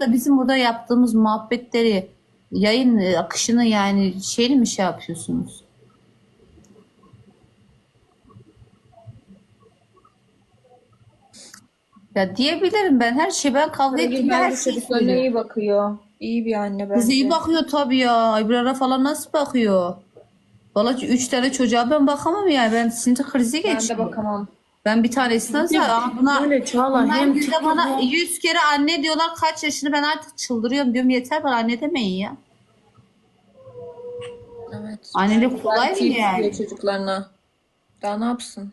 da bizim burada yaptığımız muhabbetleri yayın e, akışını yani şeyini mi şey yapıyorsunuz? Ya diyebilirim ben her şey ben kavga Nilgün her şeyi çocuklarına iyi bakıyor. İyi bir anne bence. Kız iyi bakıyor tabii ya. İbrara falan nasıl bakıyor? Valla üç tane çocuğa ben bakamam yani. Ben sinir krizi Ben de geçiyorum. bakamam. Ben bir tanesinden ama buna Böyle Çağla bunlar hem günde bana TikTok'u- yüz kere anne diyorlar kaç yaşını ben artık çıldırıyorum diyorum yeter bana anne demeyin ya. Evet. Annelik kolay mı Belki yani? çocuklarına. Daha ne yapsın?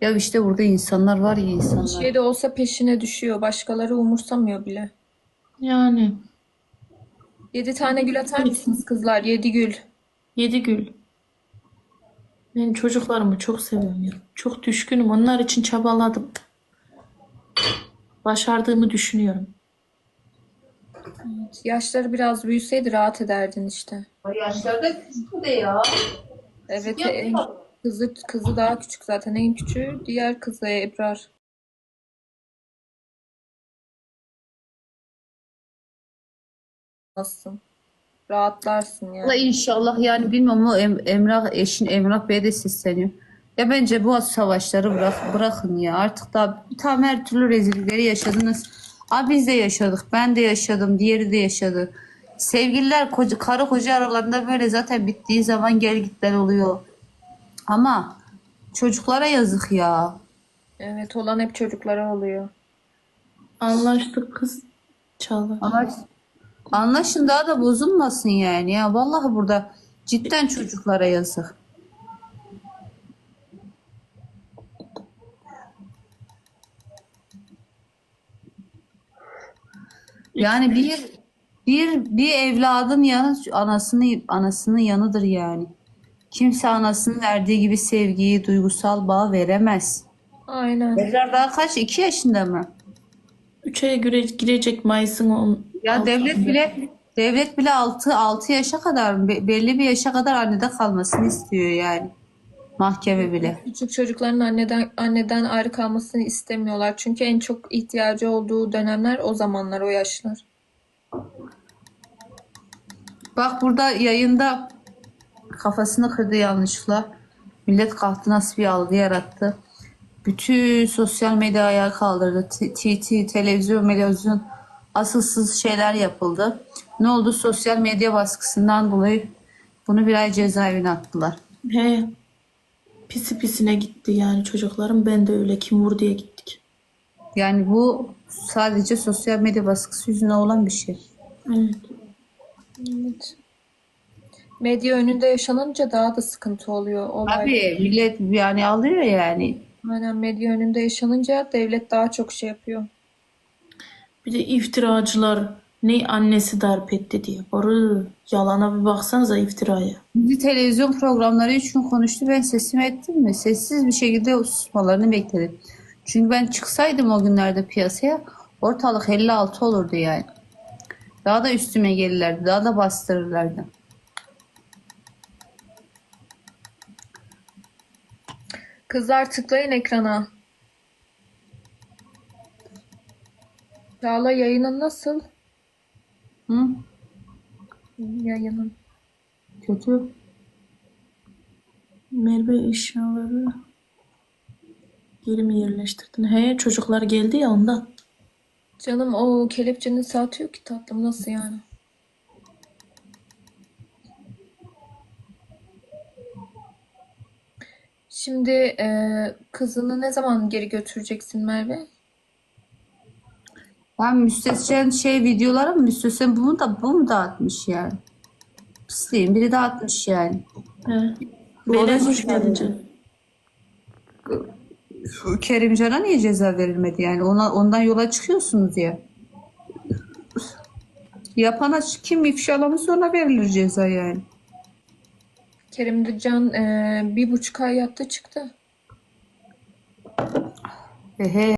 Ya işte burada insanlar var ya Bir insanlar. şey de olsa peşine düşüyor. Başkaları umursamıyor bile. yani Yedi tane gül atar mısınız kızlar? Yedi gül. yedi gül. Ben çocuklarımı çok seviyorum. Çok düşkünüm. Onlar için çabaladım. Başardığımı düşünüyorum. Yaşları biraz büyüseydi rahat ederdin işte. Yaşlarda küçük de ya. Evet, Yok, en, kızı kızı daha küçük zaten. En küçüğü diğer kızı Ebrar. Nasılsın? Rahatlarsın yani. inşallah yani bilmem o Em- Emrah eşin Emrah Bey'e de sesleniyor. Ya bence bu savaşları bırak, bırakın ya. Artık da tam her türlü rezillikleri yaşadınız. Abi biz de yaşadık. Ben de yaşadım. Diğeri de yaşadı. Sevgililer koca, karı koca aralarında böyle zaten bittiği zaman gel gitler oluyor. Ama çocuklara yazık ya. Evet olan hep çocuklara oluyor. Anlaştık kız. Çağla. Ama anlaşın daha da bozulmasın yani ya. Vallahi burada cidden çocuklara yazık. Yani bir bir bir evladın yanı anasını anasının yanıdır yani. Kimse anasının verdiği gibi sevgiyi, duygusal bağ veremez. Aynen. Evler daha kaç? iki yaşında mı? Üçe göre girecek Mayıs'ın on. Ya devlet bile devlet bile 6 6 yaşa kadar be- belli bir yaşa kadar annede kalmasını istiyor yani. Mahkeme bile. Küçük çocukların anneden anneden ayrı kalmasını istemiyorlar. Çünkü en çok ihtiyacı olduğu dönemler o zamanlar, o yaşlar. Bak burada yayında kafasını kırdı yanlışlıkla. Millet kalktı nasıl bir algı yarattı. Bütün sosyal medya ayağa kaldırdı. T- TT, televizyon, televizyon asılsız şeyler yapıldı. Ne oldu? Sosyal medya baskısından dolayı bunu bir ay cezaevine attılar. He. Pisi pisine gitti yani çocuklarım. Ben de öyle kim vur diye gittik. Yani bu sadece sosyal medya baskısı yüzünden olan bir şey. Evet. Evet. Medya önünde yaşanınca daha da sıkıntı oluyor olay. Abi millet yani alıyor yani. Aynen medya önünde yaşanınca devlet daha çok şey yapıyor. Bir de iftiracılar ne annesi darp etti diye. Boru yalana bir baksanıza iftiraya. Bir televizyon programları için konuştu. Ben sesimi ettim mi? Sessiz bir şekilde susmalarını bekledim. Çünkü ben çıksaydım o günlerde piyasaya ortalık 56 olurdu yani. Daha da üstüme gelirlerdi. Daha da bastırırlardı. Kızlar tıklayın ekrana. Çağla yayının nasıl? Hı? Yayının. Kötü. Merve eşyaları geri mi yerleştirdin? He çocuklar geldi ya ondan. Canım o kelepçenin saati yok ki tatlım nasıl yani? Şimdi e, kızını ne zaman geri götüreceksin Merve? Ben müstescen şey videoları mı müstescen bunu da bu mu dağıtmış yani? Pisliğin biri dağıtmış yani. He. Bu hoş geldin. Kerimcan'a niye ceza verilmedi yani? Ona, ondan yola çıkıyorsunuz ya. Yapana kim ifşalamış ona verilir ceza yani. Kerimcan e, bir buçuk ay yattı çıktı. Ehe.